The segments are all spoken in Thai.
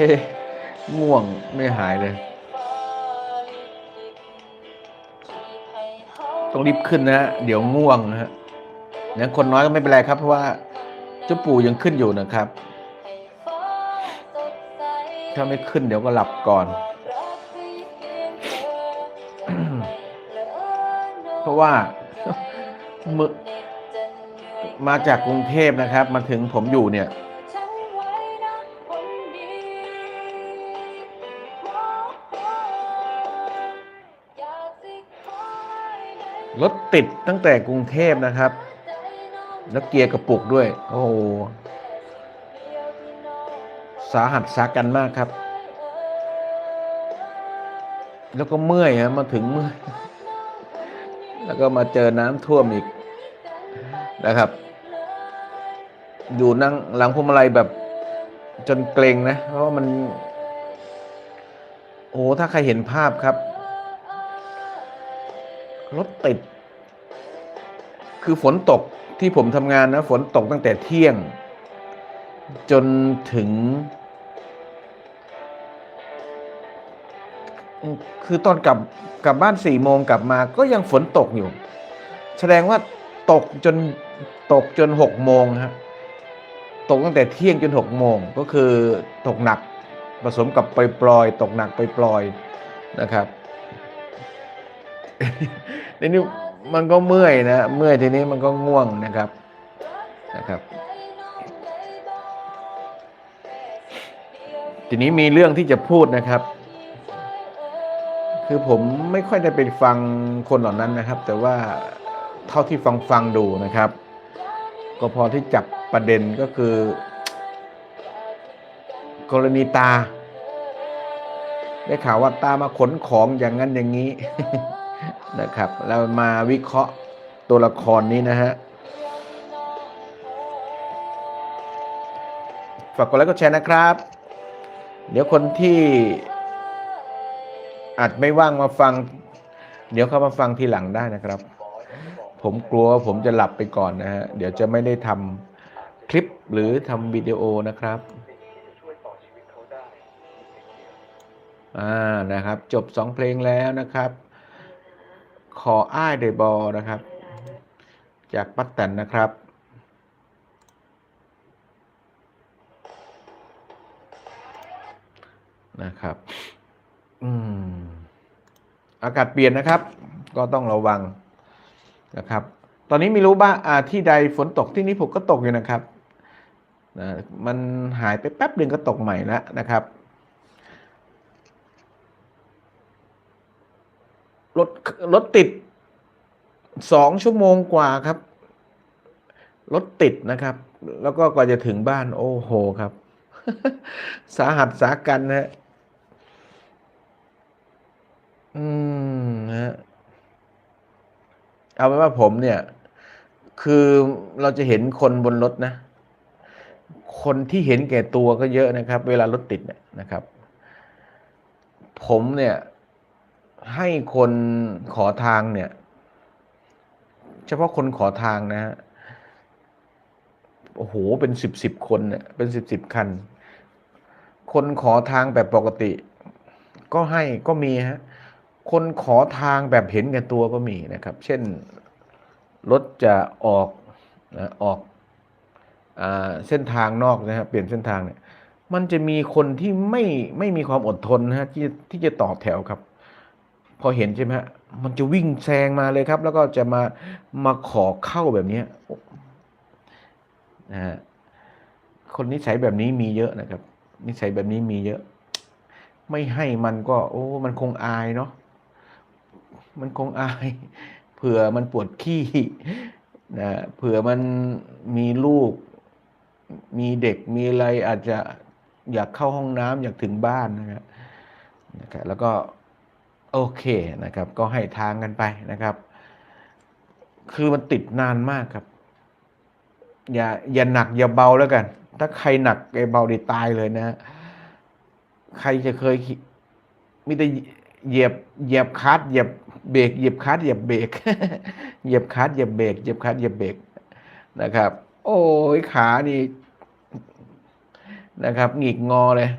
เฮ้ง่วงไม่หายเลย ต้องรีบขึ้นนะฮะเดี๋ยวง่วงนะฮะงั้นคนน้อยก็ไม่เป็นไรครับ เพราะว่าเจ้าปู่ยังขึ้นอยู่นะครับ ถ้าไม่ขึ้นเดี๋ยวก็หลับก่อน เพราะว่ามึมาจากกรุงเทพนะครับ มาถึงผมอยู่เนี่ย รถติดตั้งแต่กรุงเทพนะครับ แล้วเกียร์กระปุกด้วย โอ้โห สาหัสสากันมากครับ แล้วก็เมื่อยฮะมาถึงเมื่อย แล้วก็มาเจอน้ำท่วมอีกนะครับ อยู่นั่งหลังพวงมาลัยแบบจนเกรงนะ เพราะว่ามัน โอ้ ถ้าใครเห็นภาพครับ รถติด คือฝนตกที่ผมทำงานนะฝนตกตั้งแต่เที่ยง จนถึง คือตอนกลับกลับบ้านสี่โมงกลับมาก็ยังฝนตกอยู่ แสดงว่าตกจนตกจนหกโมงฮะตกตั้งแต่เที่ยงจนหกโมงก็คือตกหนักผสมกับปปลอยตกหนักปปลอยนะครับ ทีนี้มันก็เมื่อยนะ เมื่อยทีนี้มันก็ง่วงนะครับนะครับ ทีนี้มีเรื่องที่จะพูดนะครับ คือผมไม่ค่อยได้ไปฟังคนเหล่านั้นนะครับ แต่ว่าเท่าที่ฟังฟังดูนะครับ ก็พอที่จับประเด็นก็คือ กรณีตา ได้ข่าวว่าตามาขนของอย่างนั้นอย่างนี้ นะครับ เรามาวิเคราะห์ตัวละครนี้นะฮะฝากกดไลค์กดแชร์นะครับ เดี๋ยวคนที่อาจไม่ว่างมาฟัง เดี๋ยวเข้ามาฟังทีหลังได้นะครับ ผมกลัวผมจะหลับไปก่อนนะฮะเดี๋ยวจะไม่ได้ทำคลิปหรือทำวิดีโอนะครับอ่านะครับ จบสองเพลงแล้วนะครับ ขออ้ายเดบอนะครับ จากปัตตันนะครับนะครับ อืม อากาศเปลี่ยนนะครับ ก็ต้องระวังนะครับ ตอนนี้ไม่รู้บ้างที่ใดฝนตกที่นี้ผมก็ตกอยู่นะครับนะมันหายไปแป๊บหนึ่งก็ตกใหม่แล้วนะครับ รถรถติดสองชั่วโมงกว่าครับ รถติดนะครับ แล้วก็กว่าจะถึงบ้าน โอ้โหครับ สาหัสสากันนะฮะอืมนะฮะเอาไว้ว่าผมเนี่ย คือเราจะเห็นคนบนรถนะ คนที่เห็นแก่ตัวก็เยอะนะครับ เวลารถติดเนี่ยนะครับ ผมเนี่ย ให้คนขอทางเนี่ย เฉพาะคนขอทางนะฮะโอ้โหเป็นสิบสิบคนเนี่ยเป็นสิบสิบคัน คนขอทางแบบปกติ ก็ให้ก็มีฮะคนขอทางแบบเห็นแก่ตัวก็มีนะครับ เช่นรถจะออกนะออกอเส้นทางนอกนะฮะเปลี่ยนเส้นทางเนี่ย มันจะมีคนที่ไม่ไม่มีความอดทนนะฮะที่ที่จะต่อแถวครับ พอเห็นใช่ไหมฮะมันจะวิ่งแซงมาเลยครับ แล้วก็จะมามาขอเข้าแบบนี้นะฮะคนนิสัยแบบนี้มีเยอะนะครับ นิสัยแบบนี้มีเยอะ ไม่ให้มันก็ โอ้ มันคงอายเนาะมันคงอาย เผื่อมันปวดขี้นะเผื่อมันมีลูก มีเด็กมีอะไรอาจจะอยากเข้าห้องน้ำอยากถึงบ้านนะครับแล้วก็ โอเคนะครับ ก็ให้ทางกันไปนะครับ คือมันติดนานมากครับ อย่าอย่าหนักอย่าเบาแล้วกัน ถ้าใครหนักไอเบาดีตายเลยนะ ใครจะเคยมีแต่เหยียบเหยียบคัดเหยียบเบรกเหยียบคัดเหยียบเบรกเหยียบคัดเหยียบเบรกเหยียบคัดเหยียบเบรกนะครับ โอ้ยขานี่นะครับหงิกงอเลย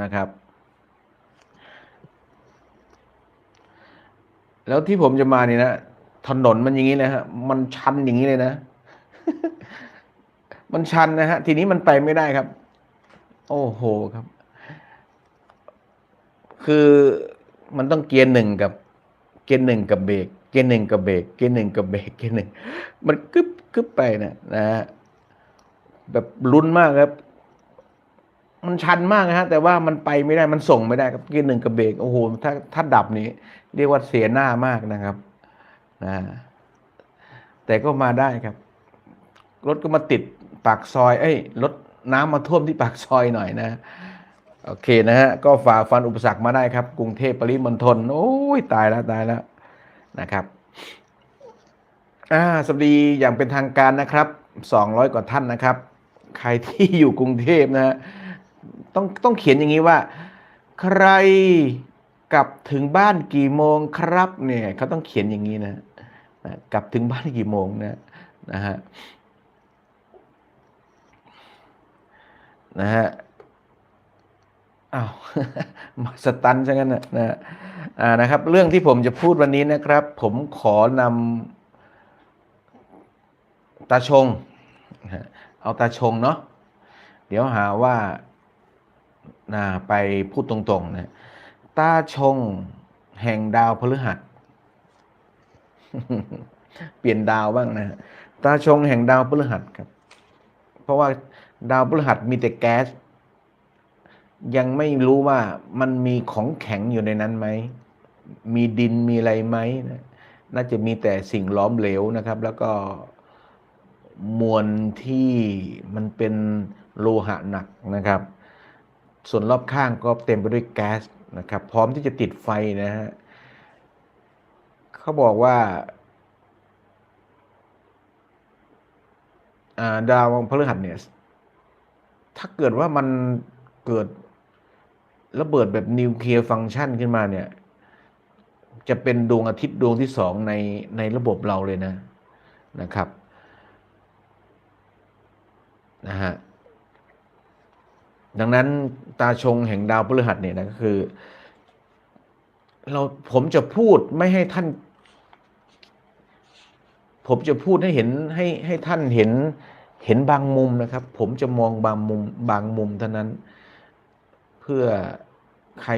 นะครับ แล้วที่ผมจะมานี่นะถนนมันอย่างนี้นะฮะ มันชันอย่างนี้เลยนะ มันชันนะฮะ ทีนี้มันไปไม่ได้ครับ โอ้โหครับ คือมันต้องเกียร์หนึ่งกับ เกียร์หนึ่งกับเบรกเกียร์หนึ่งกับเบรกเกียร์หนึ่งกับเบรกเกียร์หนึ่งมันกึบกึบไปนะนะฮะแบบลุ้นมากครับ มันชันมากนะฮะ แต่ว่ามันไปไม่ได้มันส่งไม่ได้ครับเกียร์หนึ่งกับเบรกโอ้โหถ้าถ้าดับนี้ เรียกว่าเสียหน้ามากนะครับนะแต่ก็มาได้ครับ รถก็มาติดปากซอย เอ้ยรถน้ำมาท่วมที่ปากซอยหน่อยนะโอเคนะฮะ ก็ฝ่าฟันอุปสรรคมาได้ครับ กรุงเทพปริมณฑลโอ้ยตายแล้วตายแล้วนะครับอ่าสวัสดีอย่างเป็นทางการนะครับ 200 กว่าท่านนะครับ ใครที่อยู่กรุงเทพนะฮะ ต้องต้องเขียนอย่างนี้ว่า ใครกลับถึงบ้านกี่โมงครับเนี่ยเขาต้องเขียนอย่างนี้นะกลับถึงบ้านกี่โมงนะนะฮะนะฮะอ้าวมาสตันซะงั้นนะนะอ่านะครับ เรื่องที่ผมจะพูดวันนี้นะครับ ผมขอนำตาชง เอาตาชงเนาะเดี๋ยวหาว่า นะไปพูดตรงๆนะตาชงแห่งดาวพฤหัส เปลี่ยนดาวบ้างนะฮะตาชงแห่งดาวพฤหัสครับ เพราะว่าดาวพฤหัสมีแต่แก๊ส ยังไม่รู้ว่ามันมีของแข็งอยู่ในนั้นไหม มีดินมีอะไรไหมนะน่าจะมีแต่สิ่งล้อมเหลวนะครับ แล้วก็มวลที่มันเป็นโลหะหนักนะครับ ส่วนรอบข้างก็เต็มไปด้วยแก๊สนะครับ พร้อมที่จะติดไฟนะฮะเขาบอกว่าดาวพฤหัสเนี่ยถ้าเกิดว่ามันเกิดระเบิดแบบนิวเคลียร์ฟังก์ชันขึ้นมาเนี่ย จะเป็นดวงอาทิตย์ดวงที่สองในในระบบเราเลยนะนะครับนะฮะ ดังนั้นตาชงแห่งดาวพฤหัสเนี่ยนะก็คือ เราผมจะพูดไม่ให้ท่าน ผมจะพูดให้เห็นให้ให้ท่านเห็นเห็นบางมุมนะครับ ผมจะมองบางมุมบางมุมเท่านั้น เพื่อใคร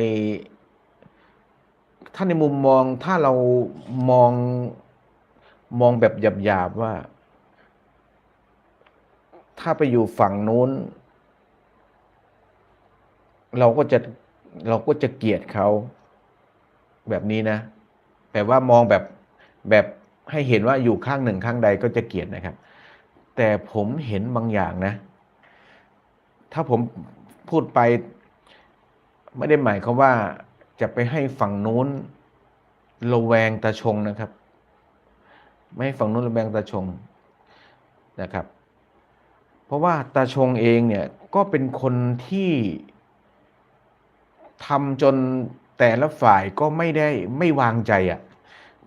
ท่านในมุมมองถ้าเรามองมองแบบหยาบๆว่า ถ้าไปอยู่ฝั่งนู้น เราก็จะเราก็จะเกลียดเขาแบบนี้นะแต่ว่ามองแบบแบบให้เห็นว่าอยู่ข้างหนึ่งข้างใดก็จะเกลียดนะครับ แต่ผมเห็นบางอย่างนะ ถ้าผมพูดไปไม่ได้หมายความว่าจะไปให้ฝั่งนู้นระแวงตาชงนะครับ ไม่ให้ฝั่งนู้นระแวงตาชงนะครับ เพราะว่าตาชงเองเนี่ยก็เป็นคนที่ ทำจนแต่ละฝ่ายก็ไม่ได้ไม่วางใจอะ่ะ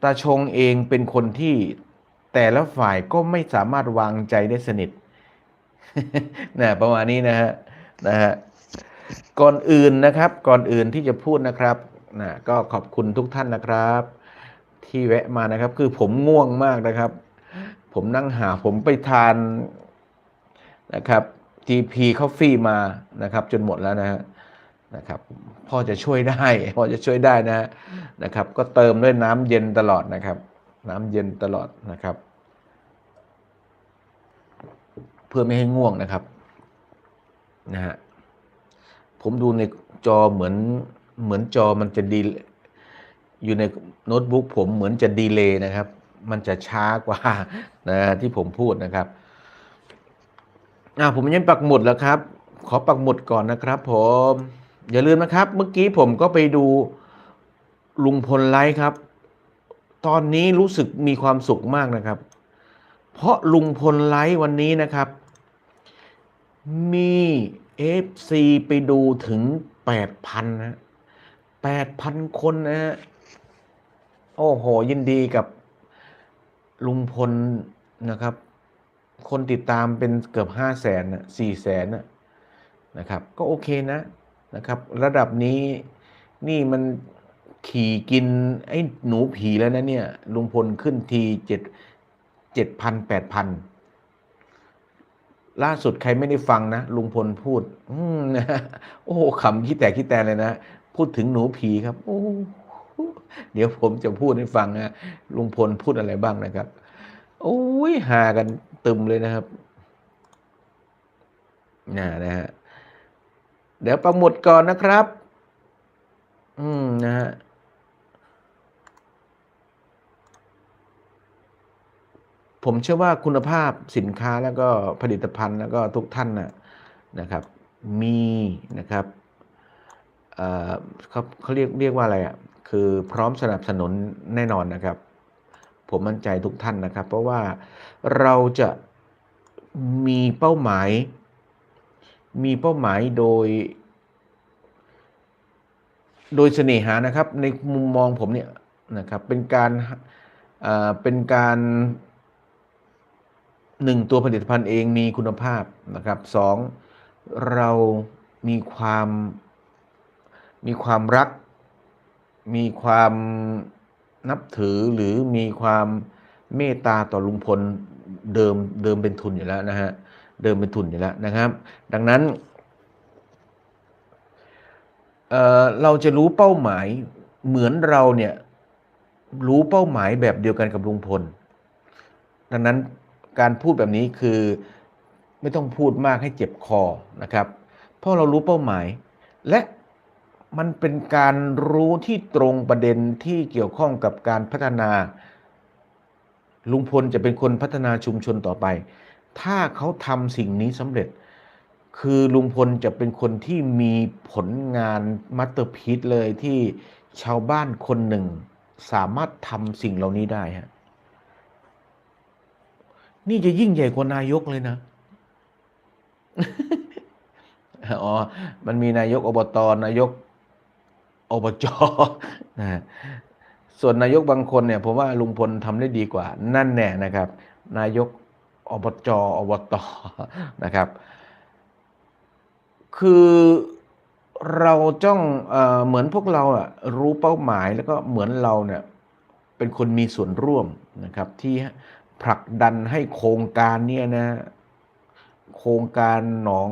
ตาชงเองเป็นคนที่แต่ละฝ่ายก็ไม่สามารถวางใจได้สนิทนะประมาณนี้นะฮะนะฮะก่อนอื่นนะครับ ก่อนอื่นที่จะพูดนะครับนะก็ขอบคุณทุกท่านนะครับ ที่แวะมานะครับ คือผมง่วงมากนะครับ ผมนั่งหาผมไปทานนะครับ TP Coffee มานะครับ จนหมดแล้วนะฮะนะครับ พ่อจะช่วยได้พ่อจะช่วยได้นะนะครับ ก็เติมด้วยน้ำเย็นตลอดนะครับ น้ำเย็นตลอดนะครับ เพื่อไม่ให้ง่วงนะครับนะฮะผมดูในจอเหมือนเหมือนจอมันจะดีอยู่ในโน้ตบุ๊กผมเหมือนจะดีเลย์นะครับ มันจะช้ากว่านะที่ผมพูดนะครับอ่าผมยังปักหมุดแล้วครับ ขอปักหมุดก่อนนะครับผม อย่าลืมนะครับ เมื่อกี้ผมก็ไปดูลุงพลไลฟ์ครับ ตอนนี้รู้สึกมีความสุขมากนะครับ เพราะลุงพลไลฟ์วันนี้นะครับ มี FC ไปดูถึง8,000นนะ8,000คนนะฮะโอ้โห ยินดีกับลุงพลนะครับ คนติดตามเป็นเกือบ5 0 0แสนนะ4แสนนะนะครับ ก็โอเคนะ นะครับ ระดับนี้นี่มันขี่กินไอ้หนูผีแล้วนะเนี่ยลุงพลขึ้นทีเจ็ดเจ็ดพันแปดพันล่าสุดใครไม่ได้ฟังนะลุงพลพูด อืมนะโอ้ขำขี้แตกขี้แตนเลยนะ พูดถึงหนูผีครับ โอ้เดี๋ยวผมจะพูดให้ฟังนะลุงพลพูดอะไรบ้างนะครับ โอ้ยหากันตึมเลยนะครับนะนะฮะ เดี๋ยวประหมุดก่อนนะครับ อืมนะฮะผมเชื่อว่าคุณภาพสินค้าแล้วก็ผลิตภัณฑ์แล้วก็ทุกท่านนะนะครับ มีนะครับเเขาเขาเรียกเรียกว่าอะไรอะคือพร้อมสนับสนุนแน่นอนนะครับ ผมมั่นใจทุกท่านนะครับ เพราะว่าเราจะมีเป้าหมาย มีเป้าหมายโดย โดยเสน่หานะครับ ในมุมมองผมเนี่ยนะครับ เป็นการเอ่อเป็นการหนึ่งตัวผลิตภัณฑ์เองมีคุณภาพนะครับสองเรามีความมีความรัก มีความนับถือหรือมีความเมตตาต่อลุงพลเดิมเดิมเป็นทุนอยู่แล้วนะฮะ เดิมเป็นทุนอยู่แล้วนะครับ ดังนั้นเเราจะรู้เป้าหมายเหมือนเราเนี่ยรู้เป้าหมายแบบเดียวกันกับลุงพล ดังนั้นการพูดแบบนี้คือไม่ต้องพูดมากให้เจ็บคอนะครับ เพราะเรารู้เป้าหมาย และมันเป็นการรู้ที่ตรงประเด็นที่เกี่ยวข้องกับการพัฒนา ลุงพลจะเป็นคนพัฒนาชุมชนต่อไป ถ้าเขาทำสิ่งนี้สำเร็จ คือลุงพลจะเป็นคนที่มีผลงานมัตเตอร์พีซเลยที่ชาวบ้านคนหนึ่ง สามารถทำสิ่งเหล่านี้ได้ฮะนี่จะยิ่งใหญ่กว่านายกเลยนะ อ๋อ มันมีนายกอบตนายกอบจนะฮะส่วนนายกบางคนเนี่ยผมว่าลุงพลทำได้ดีกว่า นั่นแน่นะครับ นายก อบจอบตนะครับ คือเราจ้องเออเหมือนพวกเราอะรู้เป้าหมายแล้วก็เหมือนเราเนี่ยเป็นคนมีส่วนร่วมนะครับ ที่ผลักดันให้โครงการเนี่ยนะ โครงการหนอง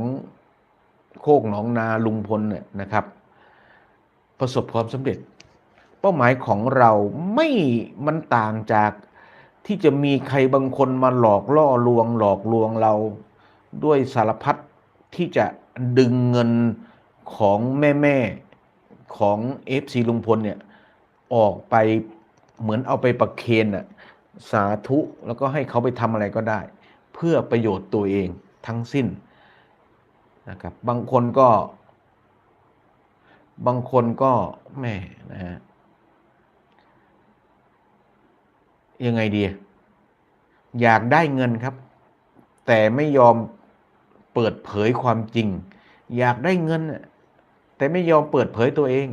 โคกหนองนาลุงพลเนี่ยนะครับ ประสบความสำเร็จ เป้าหมายของเราไม่มันต่างจาก ที่จะมีใครบางคนมาหลอกล่อลวง หลอกลวงเรา ด้วยสารพัดที่จะดึงเงินของแม่แม่ของ FC ลุงพลเนี่ย ออกไปเหมือนเอาไปประเคนน่ะสาธุแล้วก็ให้เขาไปทำอะไรก็ได้ เพื่อประโยชน์ตัวเองทั้งสิ้นนะครับบางคนก็ บางคนก็แม่นะฮะ ยังไงดีอยากได้เงินครับ แต่ไม่ยอมเปิดเผยความจริง อยากได้เงิน แต่ไม่ยอมเปิดเผยตัวเอง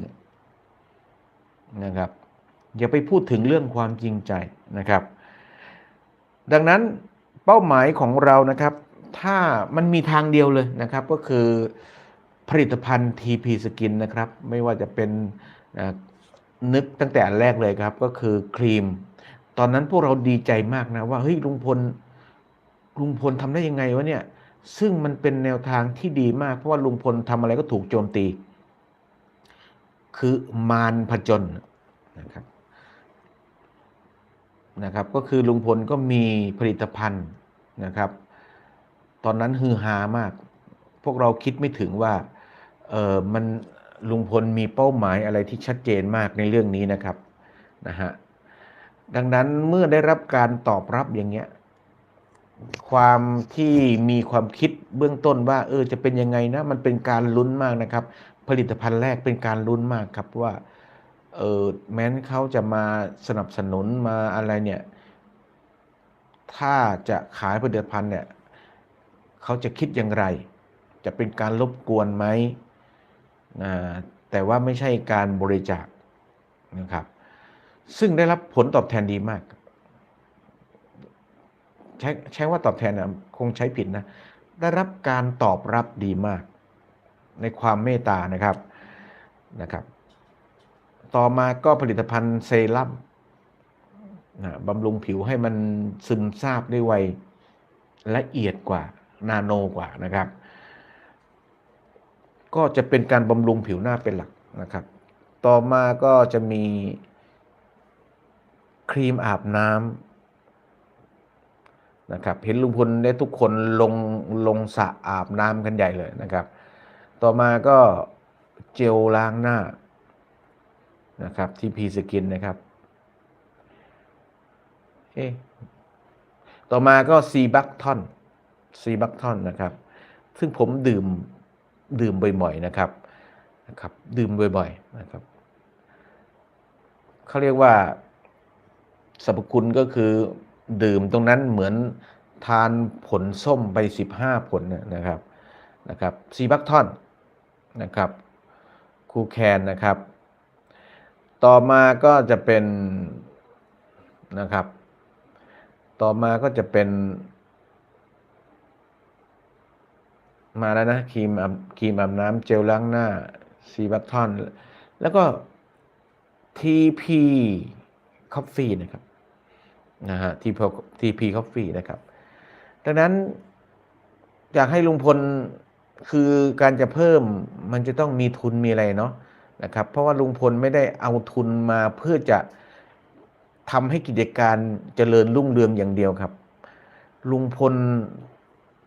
นะครับ อย่าไปพูดถึงเรื่องความจริงใจนะครับ ดังนั้นเป้าหมายของเรานะครับ ถ้ามันมีทางเดียวเลยนะครับ ก็คือผลิตภัณฑ์ TP Skin นะครับ ไม่ว่าจะเป็นนึกตั้งแต่แรกเลยครับ ก็คือครีม ตอนนั้นพวกเราดีใจมากนะว่าเฮ้ยลุงพลลุงพลทำได้ยังไงวะเนี่ย ซึ่งมันเป็นแนวทางที่ดีมาก เพราะว่าลุงพลทำอะไรก็ถูกโจมตี คือมารผจญนะครับนะครับ ก็คือลุงพลก็มีผลิตภัณฑ์นะครับ ตอนนั้นฮือฮามาก พวกเราคิดไม่ถึงว่าเออมันลุงพลมีเป้าหมายอะไรที่ชัดเจนมากในเรื่องนี้นะครับนะฮะ ดังนั้นเมื่อได้รับการตอบรับอย่างเงี้ยความที่มีความคิดเบื้องต้นว่า เออจะเป็นยังไงนะ มันเป็นการลุ้นมากนะครับ ผลิตภัณฑ์แรกเป็นการลุ้นมากครับว่าเออแม้นเขาจะมาสนับสนุนมาอะไรเนี่ย ถ้าจะขายผลิตภัณฑ์เนี่ยเขาจะคิดอย่างไร จะเป็นการรบกวนไหมอ่าแต่ว่าไม่ใช่การบริจาคนะครับ ซึ่งได้รับผลตอบแทนดีมาก ใช้ใช้ว่าตอบแทนนะคงใช้ผิดนะ ได้รับการตอบรับดีมาก ในความเมตตานะครับนะครับ ต่อมาก็ผลิตภัณฑ์เซรั่มนะบำรุงผิวให้มันซึมซาบได้ไวละเอียดกว่านาโนกว่านะครับ ก็จะเป็นการบำรุงผิวหน้าเป็นหลักนะครับ ต่อมาก็จะมี ครีมอาบน้ำนะครับเห็นลุงพลได้ทุกคนลงลงสระอาบน้ำกันใหญ่เลยนะครับ ต่อมาก็เจลล้างหน้านะครับที่พีสกินนะครับเอ๊ต่อมาก็ซีบัคทอนซีบัคทอนนะครับ ซึ่งผมดื่มดื่มบ่อยๆนะครับนะครับ ดื่มบ่อยๆนะครับเขาเรียกว่า สรรพคุณก็คือดื่มตรงนั้นเหมือนทานผลส้มไป15 ผลเนี่ยนะครับนะครับซีบัคทอนนะครับคูแคนนะครับ ต่อมาก็จะเป็นนะครับ ต่อมาก็จะเป็น มาแล้วนะครีมครีมอาบน้ำเจลล้างหน้าซีบัตทอน แล้วก็ TP Coffee นะครับ นะฮะ TP TP Coffee นะครับ ดังนั้นอยากให้ลุงพลคือการจะเพิ่มมันจะต้องมีทุนมีอะไรเนาะนะครับ เพราะว่าลุงพลไม่ได้เอาทุนมาเพื่อจะทำให้กิจการเจริญรุ่งเรืองอย่างเดียวครับ ลุงพล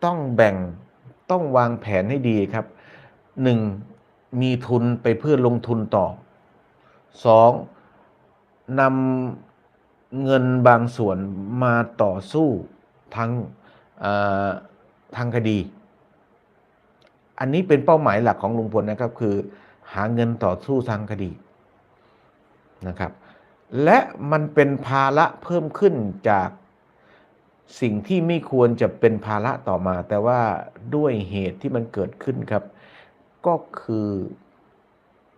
ต้องแบ่งต้องวางแผนให้ดีครับหนึ่งมีทุนไปเพื่อลงทุนต่อสองนำ เงินบางส่วนมาต่อสู้ทางทางคดี อันนี้เป็นเป้าหมายหลักของลุงพลนะครับ คือหาเงินต่อสู้ทางคดีนะครับ และมันเป็นภาระเพิ่มขึ้นจากสิ่งที่ไม่ควรจะเป็นภาระต่อมา แต่ว่าด้วยเหตุที่มันเกิดขึ้นครับ ก็คือ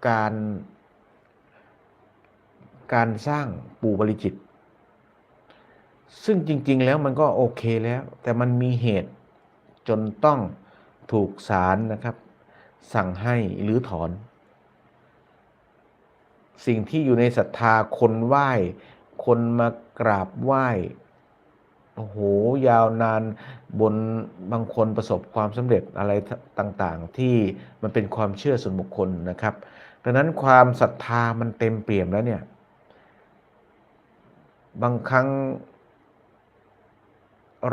การการสร้างปู่บริจิต ซึ่งจริง ๆ แล้วมันก็โอเคแล้ว แต่มันมีเหตุจนต้องถูกศาลนะครับ สั่งให้หรือถอน สิ่งที่อยู่ในศรัทธาคนไหว้ คนมากราบไหว้โอ้โหยาวนานบนบางคนประสบความสำเร็จอะไรต่างๆ ที่มันเป็นความเชื่อส่วนบุคคลนะครับดังนั้นความศรัทธามันเต็มเปี่ยมแล้วเนี่ย บางครั้ง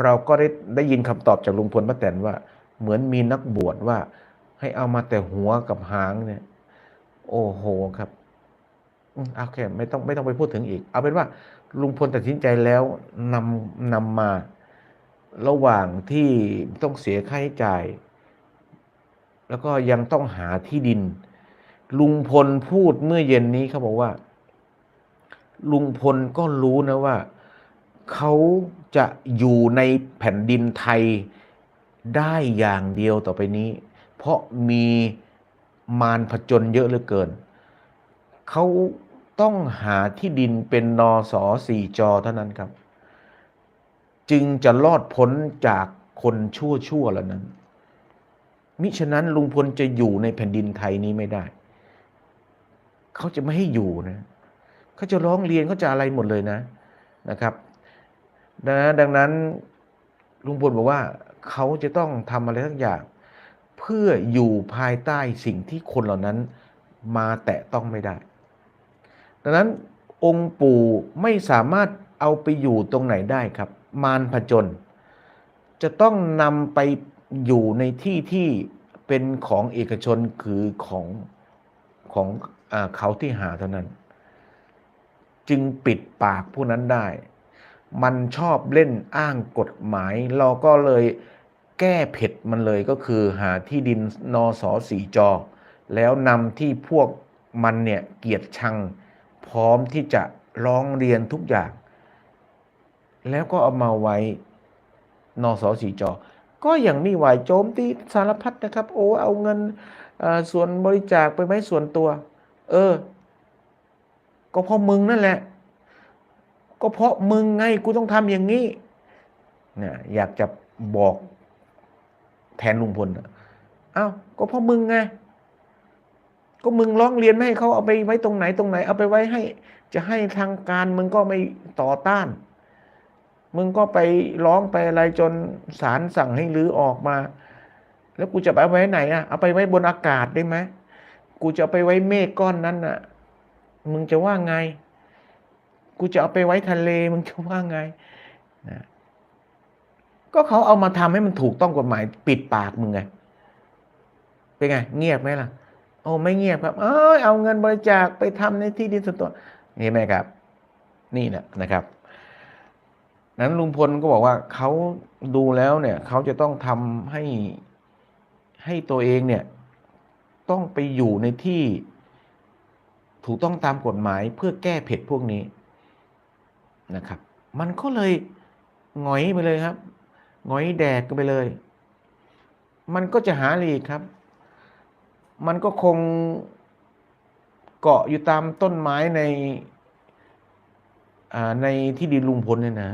เราก็ได้ได้ยินคำตอบจากลุงพลป้าแตนว่า เหมือนมีนักบวชว่า ให้เอามาแต่หัวกับหางเนี่ย โอ้โหครับโอเคไม่ต้องไม่ต้องไปพูดถึงอีก เอาเป็นว่า ลุงพลตัดสินใจแล้วนำนำมา ระหว่างที่ต้องเสียค่าใช้จ่าย แล้วก็ยังต้องหาที่ดิน ลุงพลพูดเมื่อเย็นนี้เขาบอกว่า ลุงพลก็รู้นะว่า เขาจะอยู่ในแผ่นดินไทยได้อย่างเดียวต่อไปนี้ เพราะมีมารผจญเยอะเหลือเกิน เขาต้องหาที่ดินเป็นนอสอสี่จอเท่านั้นครับ จึงจะรอดพ้นจากคนชั่วชั่วๆเหล่านั้น มิฉะนั้นลุงพลจะอยู่ในแผ่นดินไทยนี้ไม่ได้ เขาจะไม่ให้อยู่นะ เขาจะร้องเรียนเขาจะอะไรหมดเลยนะนะครับ นั้นดังนั้นลุงพลบอกว่าเขาจะต้องทำอะไรทั้งอย่าง เพื่ออยู่ภายใต้สิ่งที่คนเหล่านั้นมาแตะต้องไม่ได้ ดังนั้นองค์ปู่ไม่สามารถเอาไปอยู่ตรงไหนได้ครับ มารผจญจะต้องนำไปอยู่ในที่ที่เป็นของเอกชนคือของของอเขาที่หาเท่านั้น จึงปิดปากผู้นั้นได้ มันชอบเล่นอ้างกฎหมาย เราก็เลยแก้เผ็ดมันเลยก็คือหาที่ดินนอสอสีจอ แล้วนำที่พวกมันเนี่ยเกียดชัง พร้อมที่จะร้องเรียนทุกอย่าง แล้วก็เอามาไว้นอสอสีจอ ก็ยังม่ไหวโจมตีสารพัดนะครับ โอ้เอาเงินส่วนบริจาคไปไหมส่วนตัว เออ ก็เพราะมึงนั่นแหละ ก็เพราะมึงไงกูต้องทำอย่างนี้เนี่ยอยากจะบอกแทนลุงพลน่ะเอ้าก็เพราะมึงไงก็มึงร้องเรียนไม่ให้เขาเอาไปไว้ตรงไหนตรงไหน เอาไปไว้ให้ จะให้ทางการมึงก็ไม่ต่อต้าน มึงก็ไปร้องไปอะไรจนศาลสั่งให้รื้อออกมา แล้วกูจะไปเอาไว้ไหนอะเอาไปไว้บนอากาศได้ไหมกูจะไปไว้เมฆก้อนนั้นน่ะ มึงจะว่าไง กูจะเอาไปไว้ทะเลมึงจะว่าไงนะก็เขาเอามาทำให้มันถูกต้องกฎหมายปิดปากมึงไงเป็นไง เงียบไหมล่ะ โอ้ไม่เงียบครับ เอยเอาเงินบริจาคไปทำในที่ดินส่วนตัวเห็นไหมครับ นี่แหละนะครับนั้นลุงพลก็บอกว่าเขาดูแล้วเนี่ยเขาจะต้องทำให้ให้ตัวเองเนี่ยต้องไปอยู่ในที่ถูกต้องตามกฎหมายเพื่อแก้เผ็ดพวกนี้ นะครับ มันก็เลยหงอยไปเลยครับหงอยแดกกันไปเลย มันก็จะหาอะไรอีกครับ มันก็คงเกาะอยู่ตามต้นไม้ในในที่ดินลุงพลเนี่ยนะ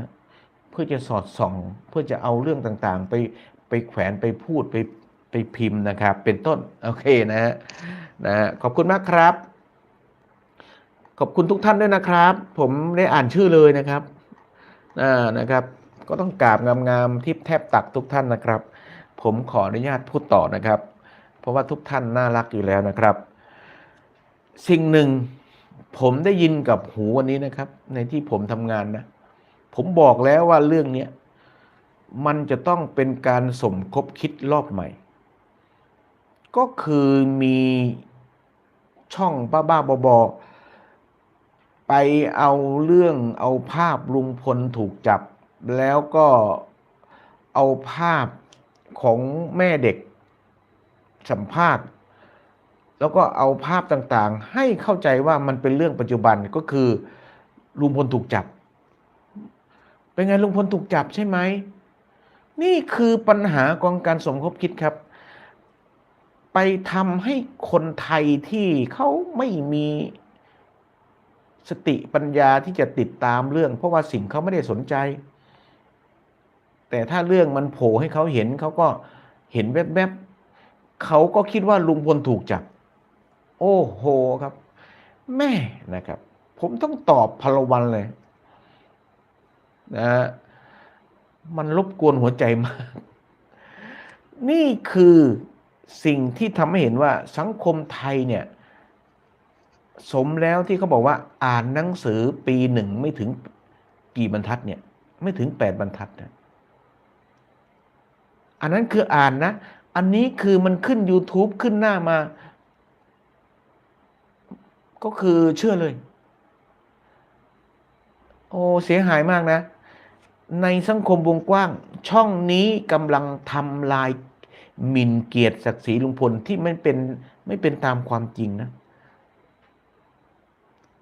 เพื่อจะสอดส่อง เพื่อจะเอาเรื่องต่างๆ ไปไปแขวนไปพูดไปไปพิมพ์นะครับ เป็นต้น โอเคนะฮะนะฮะขอบคุณมากครับ ขอบคุณทุกท่านด้วยนะครับ ผมได้อ่านชื่อเลยนะครับอ่านะครับ ก็ต้องกราบงามๆที่แทบตักทุกท่านนะครับ ผมขออนุญาตพูดต่อนะครับ เพราะว่าทุกท่านน่ารักอยู่แล้วนะครับ สิ่งหนึ่งผมได้ยินกับหูวันนี้นะครับ ในที่ผมทำงานนะ ผมบอกแล้วว่าเรื่องนี้มันจะต้องเป็นการสมคบคิดรอบใหม่ ก็คือมีช่องบ้าๆบอๆ ไปเอาเรื่องเอาภาพลุงพลถูกจับ แล้วก็เอาภาพของแม่เด็กสัมภาษณ์ แล้วก็เอาภาพต่างๆ ให้เข้าใจว่ามันเป็นเรื่องปัจจุบันก็คือลุงพลถูกจับ เป็นไงลุงพลถูกจับใช่ไหม นี่คือปัญหาของการสมคบคิดครับ ไปทำให้คนไทยที่เขาไม่มี สติปัญญาที่จะติดตามเรื่อง เพราะว่าสิ่งเขาไม่ได้สนใจ แต่ถ้าเรื่องมันโผล่ให้เขาเห็นเขาก็เห็นแวบๆเขาก็คิดว่าลุงพลถูกจับ โอ้โหครับ แม่นะครับ ผมต้องตอบพลวันเลยนะฮะมันรบกวนหัวใจมาก นี่คือสิ่งที่ทำให้เห็นว่าสังคมไทยเนี่ย สมแล้วที่เขาบอกว่าอ่านหนังสือปีหนึ่งไม่ถึงกี่บรรทัดเนี่ย ไม่ถึงแปดบรรทัดนะอันนั้นคืออ่านนะ อันนี้คือมันขึ้น YouTube ขึ้นหน้ามา ก็คือเชื่อเลย โอ้เสียหายมากนะ ในสังคมวงกว้าง ช่องนี้กำลังทำลายหมิ่นเกียรติศักดิ์ศรีลุงพลที่ไม่เป็นไม่เป็นตามความจริงนะ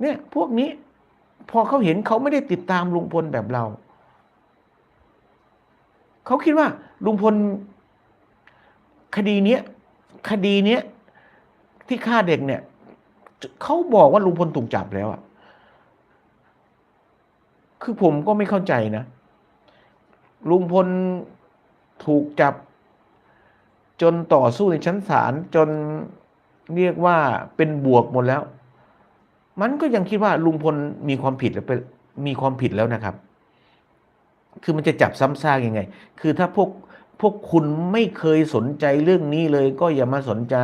เนี่ยพวกนี้พอเขาเห็นเขาไม่ได้ติดตามลุงพลแบบเรา เขาคิดว่าลุงพลคดีเนี้ยคดีเนี้ยที่ฆ่าเด็กเนี่ยเขาบอกว่าลุงพลถูกจับแล้วอะคือผมก็ไม่เข้าใจนะ ลุงพลถูกจับ จนต่อสู้ในชั้นศาลจนเรียกว่าเป็นบวกหมดแล้ว มันก็ยังคิดว่าลุงพลมีความผิดแล้วเป็นมีความผิดแล้วนะครับ คือมันจะจับซ้ำซากยังไง คือถ้าพวกพวกคุณไม่เคยสนใจเรื่องนี้เลย ก็อย่ามาสนใจ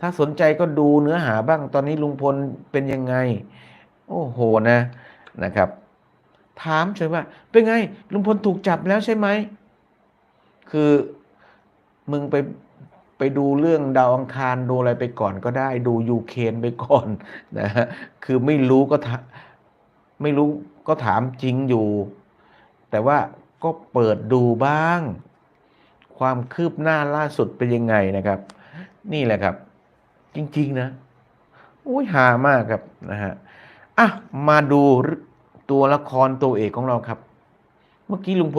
ถ้าสนใจก็ดูเนื้อหาบ้าง ตอนนี้ลุงพลเป็นยังไง โอ้โหนะนะครับ ถามเฉยว่า เป็นไง ลุงพลถูกจับแล้วใช่ไหม คือมึงไป ไปดูเรื่องดาวอังคารดูอะไรไปก่อนก็ได้ ดูยูเครนไปก่อนนะฮะคือไม่รู้ก็ถาไม่รู้ก็ถามจริงอยู่ แต่ว่าก็เปิดดูบ้าง ความคืบหน้าล่าสุดเป็นยังไงนะครับ นี่แหละครับ จริง ๆ นะโอ้ยหามากครับนะฮะอะมาดูตัวละครตัวเอกของเราครับ เมื่อกี้ลุงพล